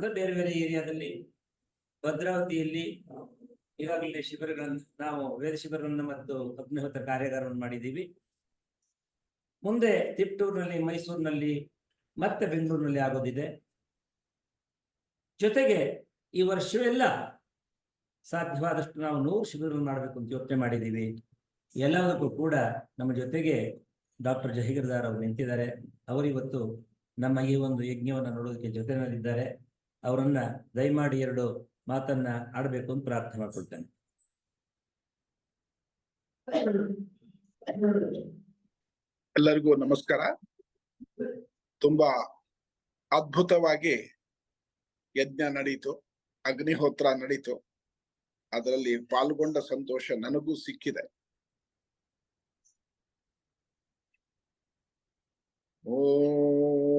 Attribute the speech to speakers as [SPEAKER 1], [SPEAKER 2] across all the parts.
[SPEAKER 1] ಅದು ಬೇರೆ ಬೇರೆ ಏರಿಯಾದಲ್ಲಿ ಭದ್ರಾವತಿಯಲ್ಲಿ ಈಗಾಗಲೇ ಶಿಬಿರಗಳನ್ನು, ನಾವು ವೇದ ಶಿಬಿರವನ್ನು ಮತ್ತು ಅಗ್ನಿಹೋತ ಕಾರ್ಯಾಗಾರವನ್ನು ಮಾಡಿದ್ದೀವಿ. ಮುಂದೆ ತಿಪ್ಟೂರಿನಲ್ಲಿ, ಮೈಸೂರಿನಲ್ಲಿ, ಮತ್ತೆ ಬೆಂಗಳೂರಿನಲ್ಲಿ ಆಗೋದಿದೆ. ಜೊತೆಗೆ ಈ ವರ್ಷವೆಲ್ಲ ಸಾಧ್ಯವಾದಷ್ಟು ನಾವು ನೂರು ಶಿಬಿರಗಳನ್ನು ಮಾಡಬೇಕು ಅಂತ ಯೋಚನೆ ಮಾಡಿದ್ದೀವಿ. ಎಲ್ಲದಕ್ಕೂ ಕೂಡ ನಮ್ಮ ಜೊತೆಗೆ ಡಾಕ್ಟರ್ ಜಹೀರ್ದಾರ್ ಅವರು ನಿಂತಿದ್ದಾರೆ. ಅವರಿವತ್ತು ನಮ್ಮ ಈ ಒಂದು ಯಜ್ಞವನ್ನು ನೋಡೋದಕ್ಕೆ ಜೊತೆನಲ್ಲಿದ್ದಾರೆ. ಅವರನ್ನ ದಯಮಾಡಿ ಎರಡು ಮಾತನ್ನ ಆಡಬೇಕು ಅಂತ ಪ್ರಾರ್ಥನೆ ಮಾಡ್ಕೊಳ್ತೇನೆ.
[SPEAKER 2] ಎಲ್ಲರಿಗೂ ನಮಸ್ಕಾರ. ತುಂಬಾ ಅದ್ಭುತವಾಗಿ ಯಜ್ಞ ನಡೀತು, ಅಗ್ನಿಹೋತ್ರ ನಡೀತು. ಅದರಲ್ಲಿ ಪಾಲ್ಗೊಂಡ ಸಂತೋಷ ನನಗೂ ಸಿಕ್ಕಿದೆ. ಓಂ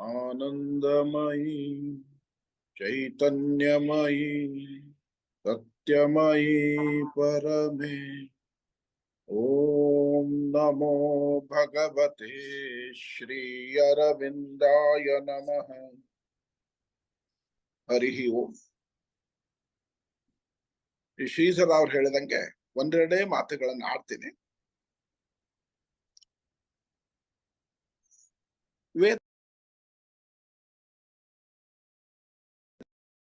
[SPEAKER 2] ಆನಂದಮಯಿ, ಚೈತನ್ಯಮಯಿ, ಸತ್ಯಮಯಿ ಪರಮೇ. ಓಂ ನಮೋ ಭಗವತೆ ಶ್ರೀ ಅರವಿಂದಾಯ ನಮಃ. ಹರಿ ಓಂ. ಈ ಶ್ರೀಧರ ಅವ್ರು ಹೇಳಿದಂಗೆ ಒಂದೆರಡೇ ಮಾತುಗಳನ್ನು ಆಡ್ತೀನಿ. ವೇದ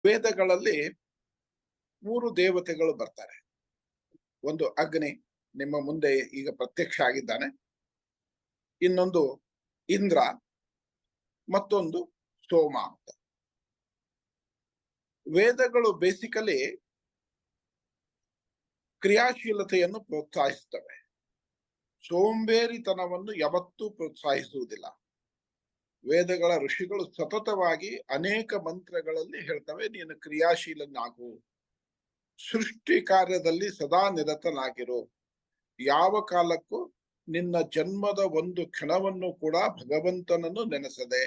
[SPEAKER 2] ವೇದಗಳಲ್ಲಿ ಮೂರು ದೇವತೆಗಳು ಬರ್ತಾರೆ. ಒಂದು ಅಗ್ನಿ, ನಿಮ್ಮ ಮುಂದೆ ಈಗ ಪ್ರತ್ಯಕ್ಷ ಆಗಿದ್ದಾನೆ. ಇನ್ನೊಂದು ಇಂದ್ರ, ಮತ್ತೊಂದು ಸೋಮ ಅಂತ. ವೇದಗಳು ಬೇಸಿಕಲಿ ಕ್ರಿಯಾಶೀಲತೆಯನ್ನು ಪ್ರೋತ್ಸಾಹಿಸುತ್ತವೆ. ಸೋಂಬೇರಿತನವನ್ನು ಯಾವತ್ತೂ ಪ್ರೋತ್ಸಾಹಿಸುವುದಿಲ್ಲ. ವೇದಗಳ ಋಷಿಗಳು ಸತತವಾಗಿ ಅನೇಕ ಮಂತ್ರಗಳಲ್ಲಿ ಹೇಳ್ತವೆ, ನೀನು ಕ್ರಿಯಾಶೀಲನಾಗು, ಸೃಷ್ಟಿ ಕಾರ್ಯದಲ್ಲಿ ಸದಾ ನಿರತನಾಗಿರು. ಯಾವ ಕಾಲಕ್ಕೂ ನಿನ್ನ ಜನ್ಮದ ಒಂದು ಕ್ಷಣವನ್ನು ಕೂಡ ಭಗವಂತನನ್ನು ನೆನೆಸದೆ,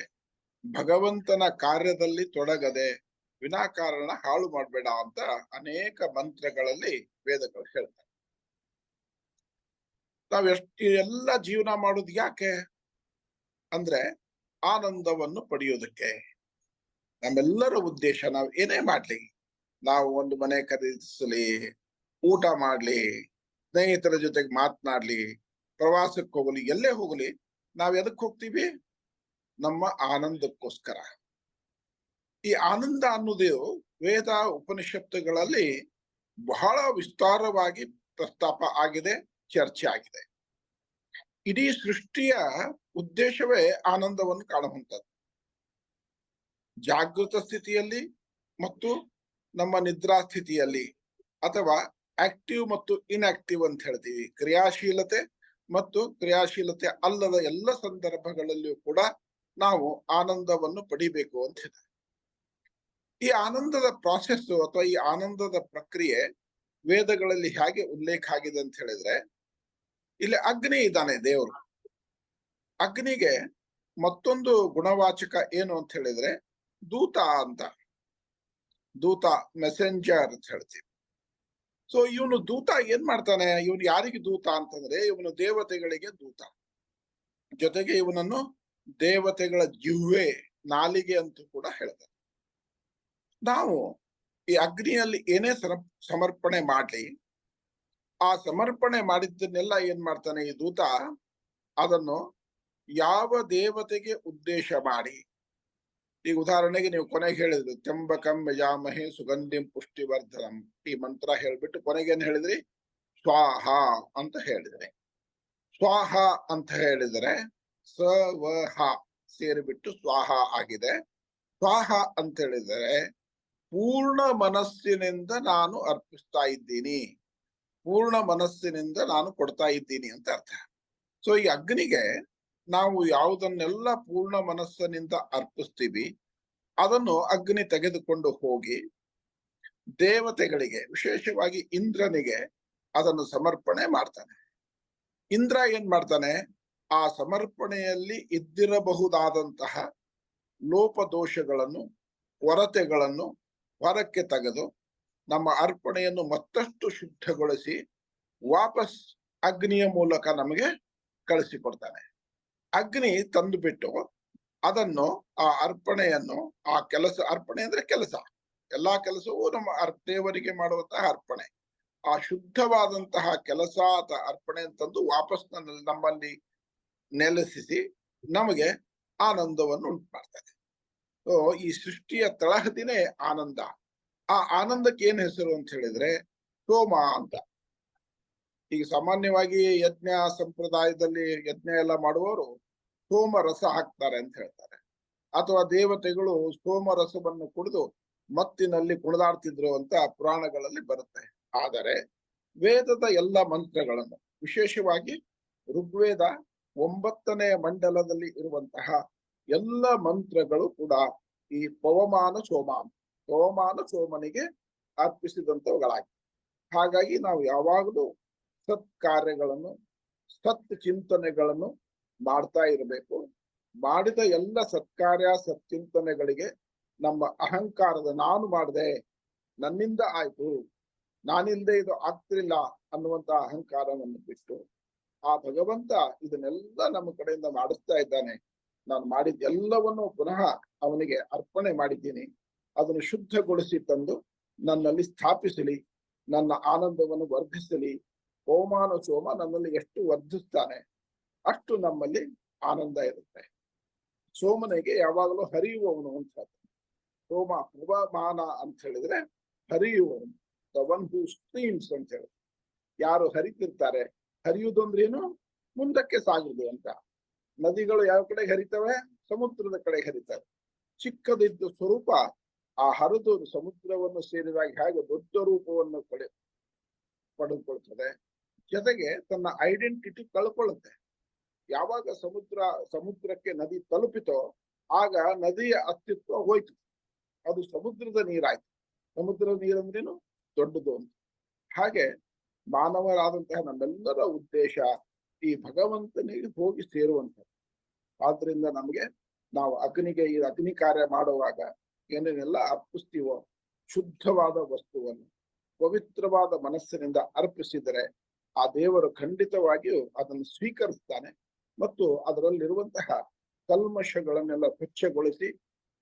[SPEAKER 2] ಭಗವಂತನ ಕಾರ್ಯದಲ್ಲಿ ತೊಡಗದೆ, ವಿನಾಕಾರಣ ಹಾಳು ಮಾಡಬೇಡ ಅಂತ ಅನೇಕ ಮಂತ್ರಗಳಲ್ಲಿ ವೇದಗಳು ಹೇಳ್ತಾರೆ ನಾವೆಷ್ಟು ಎಲ್ಲ ಜೀವನ ಮಾಡೋದು ಯಾಕೆ? ಅಂದ್ರೆ ಆನಂದವನ್ನು ಪಡೆಯೋದಕ್ಕೆ ನಮ್ಮೆಲ್ಲರ ಉದ್ದೇಶ ನಾವು ಏನೇ ಮಾಡ್ಲಿ, ನಾವು ಒಂದು ಮನೆ ಖರೀದಿಸಲಿ, ಊಟ ಮಾಡ್ಲಿ, ಸ್ನೇಹಿತರ ಜೊತೆಗೆ ಮಾತನಾಡ್ಲಿ ಪ್ರವಾಸಕ್ಕೆ ಹೋಗಲಿ, ಎಲ್ಲೇ ಹೋಗಲಿ, ನಾವ್ ಎದಕ್ ಹೋಗ್ತೀವಿ? ನಮ್ಮ ಆನಂದಕ್ಕೋಸ್ಕರ. ಈ ಆನಂದ ಅನ್ನೋದು ವೇದ ಉಪನಿಷತ್ತುಗಳಲ್ಲಿ ಬಹಳ ವಿಸ್ತಾರವಾಗಿ ಪ್ರಸ್ತಾಪ ಆಗಿದೆ, ಚರ್ಚೆ ಆಗಿದೆ. ಇಡೀ ಸೃಷ್ಟಿಯ ಉದ್ದೇಶವೇ ಆನಂದವನ್ನು ಕಾಣುವಂಥದ್ದು. ಜಾಗೃತ ಸ್ಥಿತಿಯಲ್ಲಿ ಮತ್ತು ನಮ್ಮ ನಿದ್ರಾ ಸ್ಥಿತಿಯಲ್ಲಿ ಅಥವಾ ಆಕ್ಟಿವ್ ಮತ್ತು ಇನ್ಆಕ್ಟಿವ್ ಅಂತ ಹೇಳ್ತೀವಿ. ಕ್ರಿಯಾಶೀಲತೆ ಮತ್ತು ಕ್ರಿಯಾಶೀಲತೆ ಅಲ್ಲದ ಎಲ್ಲ ಸಂದರ್ಭಗಳಲ್ಲಿಯೂ ಕೂಡ ನಾವು ಆನಂದವನ್ನು ಪಡಿಬೇಕು ಅಂತ ಇದೆ. ಈ ಆನಂದದ ಪ್ರಾಸೆಸ್ ಅಥವಾ ಈ ಆನಂದದ ಪ್ರಕ್ರಿಯೆ ವೇದಗಳಲ್ಲಿ ಹೇಗೆ ಉಲ್ಲೇಖ ಆಗಿದೆ ಅಂತ ಹೇಳಿದ್ರೆ, ಇಲ್ಲಿ ಅಗ್ನಿ ಇದ್ದಾನೆ ದೇವರು. ಅಗ್ನಿಗೆ ಮತ್ತೊಂದು ಗುಣವಾಚಕ ಏನು ಅಂತ ಹೇಳಿದ್ರೆ ದೂತ ಅಂತ. ದೂತ ಮೆಸೆಂಜರ್ ಅಂತ ಹೇಳ್ತೀವಿ. ಸೊ ಇವನು ದೂತ ಏನ್ ಮಾಡ್ತಾನೆ? ಇವನು ಯಾರಿಗೆ ದೂತ ಅಂತಂದ್ರೆ ಇವನು ದೇವತೆಗಳಿಗೆ ದೂತ. ಜೊತೆಗೆ ಇವನನ್ನು ದೇವತೆಗಳ ಜಿಹ್ವೆ ನಾಲಿಗೆ ಅಂತ ಕೂಡ ಹೇಳ್ತಾರೆ. ನಾವು ಈ ಅಗ್ನಿಯಲ್ಲಿ ಏನೇ ಸಮರ್ಪಣೆ ಮಾಡಲಿ, ಆ ಸಮರ್ಪಣೆ ಮಾಡಿದ್ದನ್ನೆಲ್ಲ ಏನ್ ಮಾಡ್ತಾನೆ ಈ ದೂತ? ಅದನ್ನು ಯಾವ ದೇವತೆಗೆ ಉದ್ದೇಶ ಮಾಡಿ? ಈಗ ಉದಾಹರಣೆಗೆ ನೀವು ಕೊನೆಗೆ ಹೇಳಿದ್ರಿ, ತೆಂಬಕಂ ಯಜಾಮಹೆ ಸುಗಂಧಿಂ ಪುಷ್ಟಿವರ್ಧನಂ. ಈ ಮಂತ್ರ ಹೇಳ್ಬಿಟ್ಟು ಕೊನೆಗೆ ಏನ್ ಹೇಳಿದ್ರಿ? ಸ್ವಾಹ ಅಂತ ಹೇಳಿದ್ರಿ. ಸ್ವಾಹ ಅಂತ ಹೇಳಿದರೆ ಸ ವ ಹ ಸೇರಿಬಿಟ್ಟು ಸ್ವಾಹ ಆಗಿದೆ. ಸ್ವಾಹ ಅಂತ ಹೇಳಿದರೆ ಪೂರ್ಣ ಮನಸ್ಸಿನಿಂದ ನಾನು ಅರ್ಪಿಸ್ತಾ ಇದ್ದೀನಿ. ಪೂರ್ಣ ಮನಸ್ಸಿನಿಂದ ನಾನು ಕೊಡ್ತಾ ಇದ್ದೀನಿ ಅಂತ ಅರ್ಥ. ಸೊ ಈ ಅಗ್ನಿಗೆ ನಾವು ಯಾವುದನ್ನೆಲ್ಲ ಪೂರ್ಣ ಮನಸ್ಸಿನಿಂದ ಅರ್ಪಿಸ್ತೀವಿ, ಅದನ್ನು ಅಗ್ನಿ ತೆಗೆದುಕೊಂಡು ಹೋಗಿ ದೇವತೆಗಳಿಗೆ, ವಿಶೇಷವಾಗಿ ಇಂದ್ರನಿಗೆ ಅದನ್ನು ಸಮರ್ಪಣೆ ಮಾಡ್ತಾನೆ. ಇಂದ್ರ ಏನ್ ಮಾಡ್ತಾನೆ? ಆ ಸಮರ್ಪಣೆಯಲ್ಲಿ ಇದ್ದಿರಬಹುದಾದಂತಹ ಲೋಪದೋಷಗಳನ್ನು, ಕೊರತೆಗಳನ್ನು ಹೊರಕ್ಕೆ ತೆಗೆದು ನಮ್ಮ ಅರ್ಪಣೆಯನ್ನು ಮತ್ತಷ್ಟು ಶುದ್ಧಗೊಳಿಸಿ ವಾಪಸ್ ಅಗ್ನಿಯ ಮೂಲಕ ನಮಗೆ ಕಳಿಸಿಕೊಡ್ತಾನೆ. ಅಗ್ನಿ ತಂದು ಬಿಟ್ಟು ಅದನ್ನು, ಆ ಅರ್ಪಣೆಯನ್ನು, ಆ ಕೆಲಸ, ಅರ್ಪಣೆ ಅಂದ್ರೆ ಕೆಲಸ. ಎಲ್ಲಾ ಕೆಲಸವೂ ನಮ್ಮ ಅರ್, ದೇವರಿಗೆ ಮಾಡುವಂತಹ ಅರ್ಪಣೆ. ಆ ಶುದ್ಧವಾದಂತಹ ಕೆಲಸ ಅಥವಾ ಅರ್ಪಣೆ ತಂದು ವಾಪಸ್ ನಮ್ಮಲ್ಲಿ ನೆಲೆಸಿಸಿ ನಮಗೆ ಆನಂದವನ್ನು ಉಂಟು ಮಾಡ್ತದೆ ಈ ಸೃಷ್ಟಿಯ ತಳಹದಿನೇ ಆನಂದ. ಆ ಆನಂದಕ್ಕೆ ಏನ್ ಹೆಸರು ಅಂತ ಹೇಳಿದ್ರೆ ಸೋಮ ಅಂತ. ಈಗ ಸಾಮಾನ್ಯವಾಗಿ ಯಜ್ಞ ಸಂಪ್ರದಾಯದಲ್ಲಿ ಯಜ್ಞ ಎಲ್ಲ ಮಾಡುವವರು ಸೋಮ ರಸ ಹಾಕ್ತಾರೆ ಅಂತ ಹೇಳ್ತಾರೆ. ಅಥವಾ ದೇವತೆಗಳು ಸೋಮ ರಸವನ್ನು ಕುಡಿದು ಮತ್ತಿನಲ್ಲಿ ಕುಣಿದಾಡ್ತಿದ್ರು ಅಂತ ಪುರಾಣಗಳಲ್ಲಿ ಬರುತ್ತೆ. ಆದರೆ ವೇದದ ಎಲ್ಲ ಮಂತ್ರಗಳನ್ನು, ವಿಶೇಷವಾಗಿ ಋಗ್ವೇದ ಒಂಬತ್ತನೆಯ ಮಂಡಲದಲ್ಲಿ ಇರುವಂತಹ ಎಲ್ಲ ಮಂತ್ರಗಳು ಕೂಡ ಈ ಪವಮಾನ ಸೋಮಾನ ಪವಮಾನ ಸೋಮನಿಗೆ ಅರ್ಪಿಸಿದಂಥವುಗಳಾಗಿವೆ. ಹಾಗಾಗಿ ನಾವು ಯಾವಾಗಲೂ ಸತ್ ಕಾರ್ಯಗಳನ್ನು ಸತ್ ಚಿಂತನೆಗಳನ್ನು ಮಾಡ್ತಾ ಇರಬೇಕು. ಮಾಡಿದ ಎಲ್ಲ ಸತ್ಕಾರ್ಯ ಸತ್ಚಿಂತನೆಗಳಿಗೆ ನಮ್ಮ ಅಹಂಕಾರದ ನಾನು ಮಾಡಿದೆ, ನನ್ನಿಂದ ಆಯ್ತು ನಾನಿಲ್ದೆ ಇದು ಆಗ್ತಿಲ್ಲ ಅನ್ನುವಂತ ಅಹಂಕಾರವನ್ನು ಬಿಟ್ಟು, ಆ ಭಗವಂತ ಇದನ್ನೆಲ್ಲ ನಮ್ಮ ಕಡೆಯಿಂದ ಮಾಡಿಸ್ತಾ ಇದ್ದಾನೆ. ನಾನು ಮಾಡಿದ ಎಲ್ಲವನ್ನು ಪುನಃ ಅವನಿಗೆ ಅರ್ಪಣೆ ಮಾಡಿದ್ದೀನಿ. ಅದನ್ನು ಶುದ್ಧಗೊಳಿಸಿ ತಂದು ನನ್ನಲ್ಲಿ ಸ್ಥಾಪಿಸಲಿ, ನನ್ನ ಆನಂದವನ್ನು ವರ್ಧಿಸಲಿ ಹೋಮಾನ ಸೋಮ ನನ್ನಲ್ಲಿ ಎಷ್ಟು ವರ್ಧಿಸ್ತಾನೆ, ಅಷ್ಟು ನಮ್ಮಲ್ಲಿ ಆನಂದ ಇರುತ್ತೆ. ಸೋಮನಿಗೆ ಯಾವಾಗಲೂ ಹರಿಯುವವನು ಅಂತ. ಸೋಮ ಪ್ರಭಮಾನ ಅಂತ ಹೇಳಿದ್ರೆ ಹರಿಯುವವನು, ದ ಒನ್ ಹೂ ಸ್ಟ್ರೀಮ್ಸ್ ಅಂತ ಹೇಳಿ ಯಾರು ಹರಿತಿರ್ತಾರೆ ಹರಿಯುವುದಂದ್ರೇನು ಮುಂದಕ್ಕೆ ಸಾಗುದು ಅಂತ. ನದಿಗಳು ಯಾವ ಕಡೆ ಹರಿತವೆ? ಸಮುದ್ರದ ಕಡೆ ಹರಿತವೆ. ಚಿಕ್ಕದಿದ್ದ ಸ್ವರೂಪ ಆ ಹರಿದು ಸಮುದ್ರವನ್ನು ಸೇರಿದಾಗ ಹೇಗೆ ದೊಡ್ಡ ರೂಪವನ್ನು ಪಡೆ, ಪಡೆದುಕೊಳ್ತದೆ. ಜೊತೆಗೆ ತನ್ನ ಐಡೆಂಟಿಟಿ ಕಳ್ಕೊಳ್ಳುತ್ತೆ. ಯಾವಾಗ ಸಮುದ್ರ, ಸಮುದ್ರಕ್ಕೆ ನದಿ ತಲುಪಿತೋ ಆಗ ನದಿಯ ಅಸ್ತಿತ್ವ ಹೋಯ್ತು. ಅದು ಸಮುದ್ರದ ನೀರಾಯ್ತು. ಸಮುದ್ರದ ನೀರಂದ್ರೇನು ದೊಡ್ಡದು ಅಂತ. ಹಾಗೆ ಮಾನವರಾದಂತಹ ನಮ್ಮೆಲ್ಲರ ಉದ್ದೇಶ ಈ ಭಗವಂತನಿಗೆ ಹೋಗಿ ಸೇರುವಂಥದ್ದು. ಆದ್ರಿಂದ ನಮಗೆ ನಾವು ಅಗ್ನಿಗೆ, ಈ ಅಗ್ನಿ ಕಾರ್ಯ ಮಾಡುವಾಗ ಏನೇನೆಲ್ಲ ಅರ್ಪಿಸ್ತೀವೋ ಶುದ್ಧವಾದ ವಸ್ತುವನ್ನು, ಪವಿತ್ರವಾದ ಮನಸ್ಸಿನಿಂದ ಅರ್ಪಿಸಿದರೆ ಆ ದೇವರು ಖಂಡಿತವಾಗಿಯೂ ಅದನ್ನು ಸ್ವೀಕರಿಸ್ತಾನೆ ಮತ್ತು ಅದರಲ್ಲಿರುವಂತಹ ಕಲ್ಮಶಗಳನ್ನೆಲ್ಲ ಸ್ವಚ್ಛಗೊಳಿಸಿ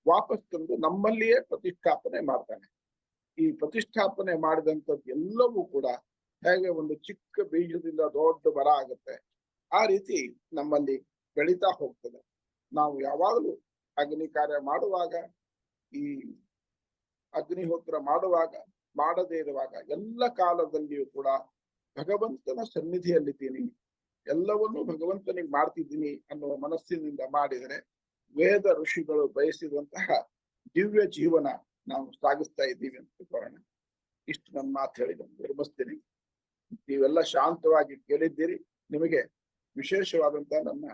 [SPEAKER 2] ವಾಪಸ್ ತಂದು ನಮ್ಮಲ್ಲಿಯೇ ಪ್ರತಿಷ್ಠಾಪನೆ ಮಾಡ್ತಾನೆ. ಈ ಪ್ರತಿಷ್ಠಾಪನೆ ಮಾಡಿದಂಥದ್ದು ಎಲ್ಲವೂ ಕೂಡ ಹೇಗೆ ಒಂದು ಚಿಕ್ಕ ಬೀಜದಿಂದ ದೊಡ್ಡ ಮರ ಆಗುತ್ತೆ, ಆ ರೀತಿ ನಮ್ಮಲ್ಲಿ ಬೆಳೀತಾ ಹೋಗ್ತದೆ. ನಾವು ಯಾವಾಗಲೂ ಅಗ್ನಿ ಕಾರ್ಯ ಮಾಡುವಾಗ, ಈ ಅಗ್ನಿಹೋತ್ರ ಮಾಡುವಾಗ, ಮಾಡದೇ ಇರುವಾಗ ಎಲ್ಲ ಕಾಲದಲ್ಲಿಯೂ ಕೂಡ ಭಗವಂತನ ಸನ್ನಿಧಿಯಲ್ಲಿದ್ದೀನಿ ಎಲ್ಲವನ್ನೂ ಭಗವಂತನಿಗೆ ಮಾಡ್ತಿದ್ದೀನಿ ಅನ್ನುವ ಮನಸ್ಸಿನಿಂದ ಮಾಡಿದರೆ ವೇದ ಋಷಿಗಳು ಬಯಸಿದಂತಹ ದಿವ್ಯ ಜೀವನ ನಾವು ಸಾಗಿಸ್ತಾ ಇದ್ದೀವಿ ಅಂತ ತಿಳ್ಕೊಳ್ಳೋಣ ಇಷ್ಟು ನನ್ನ ಮಾತು ಹೇಳಿ ನಾನು ನಿರ್ಮಿಸ್ತೀನಿ ನೀವೆಲ್ಲ ಶಾಂತವಾಗಿ ಕೇಳಿದ್ದೀರಿ. ನಿಮಗೆ ವಿಶೇಷವಾದಂತಹ ನನ್ನ